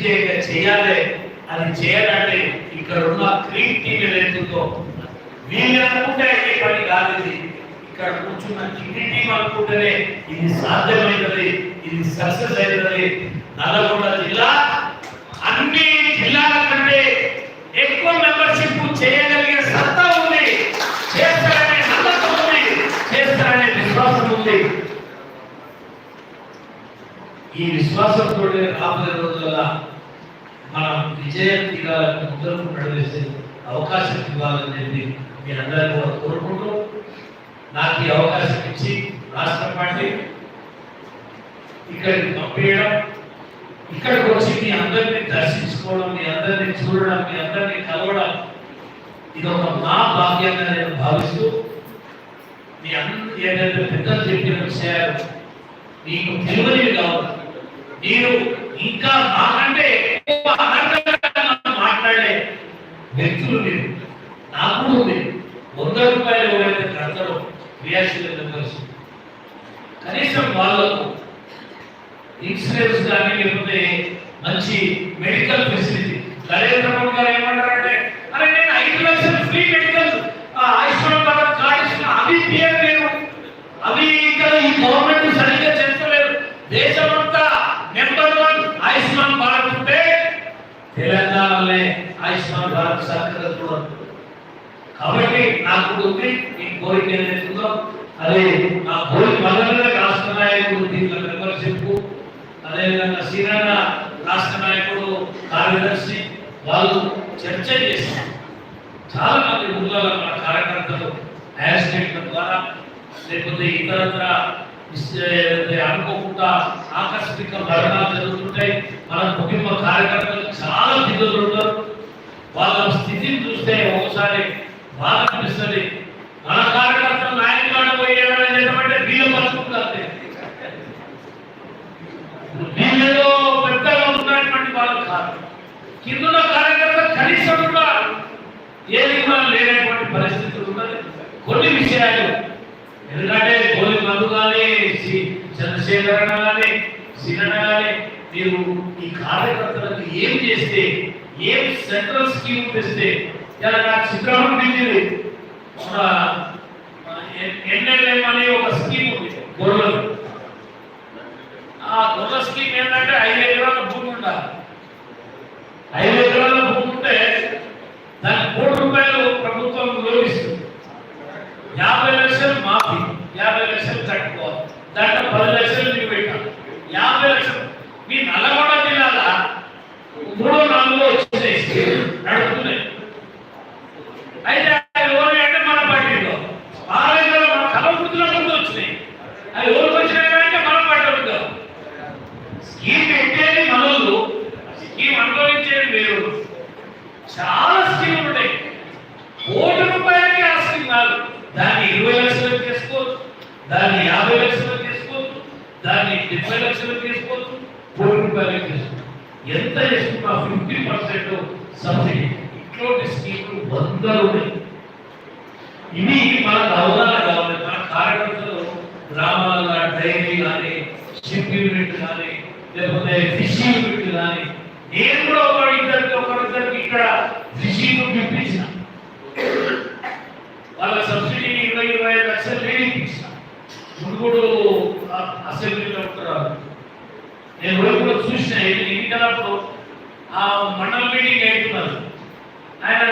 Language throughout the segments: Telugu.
దిగ్విజయంగా చేయాలి అది చేయాలంటే ఇక్కడ ఉన్న గ్రీన్ టీ వీళ్ళు అనుకుంటే ఈ పని కాదు ఇది ఇక్కడ కూర్చున్న కింది టీం అనుకుంటేనే ఇది సాధ్యమైనది ఇది సక్సెస్ అయినది. నల్గొండ జిల్లా అన్ని జిల్లాల కంటే ఎక్కువ మెంబర్షిప్ చేయగలిగే సత్తా ఉంది. చేస్తారనే నమ్మకం ఉంది చేస్తారనే విశ్వాసం ఉంది. ఈ విశ్వాసంతో రాబోయే రోజులలో మనం విజయంతిగా తీరాలని ముద్రకు నడివేసే అవకాశం ఇవ్వాలని చెప్పి మీ అందరూ కూడా కోరుకుంటూ నాకు ఈ అవకాశం ఇచ్చి రాష్ట్ర పార్టీ ఇక్కడికి పంపించడం ఇక్కడికి వచ్చి మీ అందరినీ దర్శించుకోవడం మీ అందరినీ చూడడం మీ అందరినీ కలవడం ఇది ఒక మా భాగ్యంగా నేను భావిస్తూ మీ అందరి ఏదైతే పెద్దలు చెప్పిన విషయాలు మీకు తెలియనివి కావాలి మీరు ఇంకా నాకంటే మాట్లాడే వ్యక్తులు నేను నాకు ఉంది. వంద రూపాయలు ఎవరైతే కడతారో క్రియాశీల మెంబర్స్ కనీసం వాళ్ళకు ఇన్సూరెన్స్ కానీ లేకపోతే మంచి మెడికల్ ఫెసిలిటీ. నరేంద్ర మోడీ గారు ఏమంటారంటే అరే నేను ఐదు లక్షలు free medical Ayushman Bharat card Ayushman Bharat సర్కార్ చూడండి కాబట్టి నాకు ఉంది మీ కోరిక ఏదైతుందో అదే నా కోరిక మొదలుగా రాష్ట్ర నాయకుడు దీంట్లో మెంబర్షిప్ అదేవిధంగా శ్రీరంగ రాష్ట్ర నాయకుడు కార్యదర్శి వాళ్ళు చర్చ చేశారు. చాలా మంది ఊళ్ళలో మన కార్యకర్తలు యాక్సిడెంట్ల ద్వారా లేకపోతే ఇతరత్ర అనుకోకుండా ఆకస్మిక మరణాలు జరుగుతుంటాయి. మన కుటుంబ కార్యకర్తలు చాలా దిగులు ఉంటారు వాళ్ళ స్థితిని చూస్తే ఒకసారి బాధ అనిపిస్తుంది మన కార్యకర్తలు నాయకులు పోయి ఏమైనా చేద్దామంటే వీళ్ళు పలుకుంటారు వీళ్ళలో పెద్దగా ఉన్నటువంటి వాళ్ళు కాదు. కింద కార్యకర్త కనీసం కూడా ఏది కూడా లేనటువంటి పరిస్థితులు ఉన్నది. కొన్ని విషయాలు. ఎందుకంటే గోలి మందు కానీ చంద్రశేఖరణ కానీ సిరణ కానీ మీరు ఈ కార్యకర్తలకు ఏం చేస్తే ఏం సెంట్రల్ స్కీమ్ తెస్తే ఇలా నాకు చిత్రం పిలిచింది మన ఎన్ఎల్ఎం అనే ఒక స్కీమ్ ఉంది గొర్రెలు. ఆ గొర్రెల స్కీమ్ ఏంటంటే ఐదు ఎకరాల భూమి ఉండాలి. ఐదు ఎకరాల భూమి ఉంటే దానికి కోటి రూపాయలు ప్రభుత్వం లోపిస్తుంది యాభై లక్షలు మాఫీ యాభై లక్షలు కట్టుకోవాలి దాంట్లో పది లక్షలు నీకు పెట్టాలి యాభై లక్షలు మీ నల్లగొండ జిల్లాల మూడో నాలుగో వచ్చేసి నడుపుతున్నాయి అయితే అవి ఎవరు అంటే మన పార్టీలో ఆరోగ్యంలో మన కలవృత్తుల ముందు వచ్చినాయి అవి ఎవరికి వచ్చినాయి అంటే మన పార్టీలో స్కీమ్ పెట్టేది మనోళ్ళు స్కీమ్ అనుభవించేది వేరు. చాలా స్కీములు ఉన్నాయి కోటి రూపాయలకి ఆ స్కీమ్ కాదు. దాన్ని ఇరవై లక్షలకు చేసుకోవచ్చు దాన్ని యాభై లక్షలకు చేసుకోవచ్చు దాన్ని డెబ్బై లక్షలకు చేసుకోవచ్చు కోటి రూపాయలకు చేసుకోవచ్చు ఎంత చేసుకున్నా ఫిఫ్టీ పర్సెంట్ సబ్సిడీ. ఇటువంటి స్కీములు వందలు ఉన్నాయి. ఇవి మనకు అవగాహన కావాలి. మన కార్యకర్తలు గ్రామాల డైరీ కానీ షిప్ యూనిట్ కానీ లేకపోతే ఫిష్ యూనిట్ కానీ నేను కూడా ఒక ఇద్దరికి ఒకరిద్దరికి ఇక్కడ ఫిష్ యూనిట్ ఇప్పించిన వాళ్ళ సబ్సిడీ ఇరవై ఇరవై ఐదు లక్షలు నేను ఇప్పించిన మునుగోడు అ- అసెంబ్లీలో ఉంటారు నేను కూడా చూసిన ఎన్నికలప్పుడు ఆ మండల మీటింగ్ అవుతున్నారు ఆయన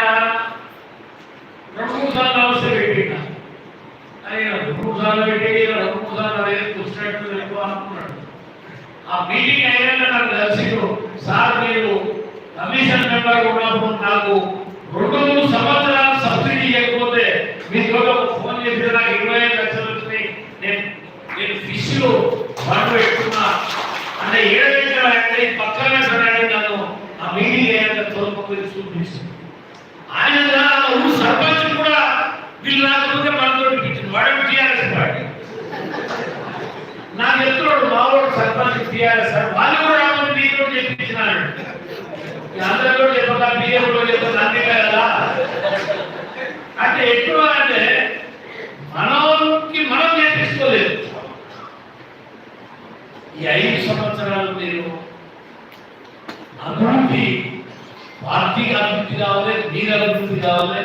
రెండు మూడు సార్లు అవసరం పెట్టిన ఆయన రెండు మూడు సార్లు పెట్టి రెండు మూడు సార్లు అడిగి చూసినట్టు ఎక్కువ అనుకున్నాడు. ఆ మీటింగ్ అయ్యాక నాకు తెలిసిండు సార్ మీరు కమిషన్ మెంబర్ ఉన్నప్పుడు నాకు రెండు మూడు సంవత్సరాలు సబ్సిడీ ఇవ్వకపోతే మీ ఫోన్ చేసి నాకు ఇరవై ఐదు లక్షలు వచ్చినాయి. నేను నేను ఫిష్లు పండు పెట్టుకున్నా అంటే పక్కనే సరే నన్ను ఆ మీటింగ్ అయ్యాక తోలుకొని చూపించింది. ఆయన ఊరు సర్పంచ్ కూడా వీళ్ళు రాకపోతే మనతో ఇచ్చింది వాడు టీఆర్ఎస్ పార్టీ నాకు ఎత్తున్నాడు మా మావాడు సర్పంచ్ టీఆర్ఎస్ వాళ్ళు కూడా రామని మీతో చెప్పించినాడు ఈ అందరిలో చెప్పక బియ్యంలో చెప్పక అంతే కదా. అంటే ఎక్కువ అంటే మనకి మనం నేర్పించుకోలేదు ఈ ఐదు అభివృద్ధి పార్టీ అభివృద్ధి కావాలి మీరు అభివృద్ధి కావాలి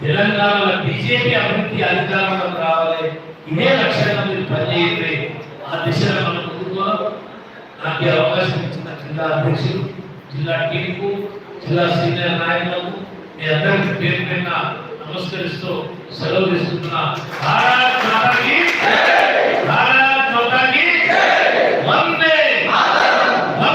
తెలంగాణలో బీజేపీ అభివృద్ధి అధికారంలోకి రావాలి ఇదే లక్ష్యంగా మీరు పనిచేయండి. ఆ దిశలో మన ముందుకు నాకు అవకాశం ఇచ్చిన జిల్లా అధ్యక్షులు జిల్లా టీంకు జిల్లా సీనియర్ నాయకులకు మీ అందరికీ పేరు పైన నమస్కరిస్తూ సెలవు తీసుకుంటున్నా. భారత్ మాతాకి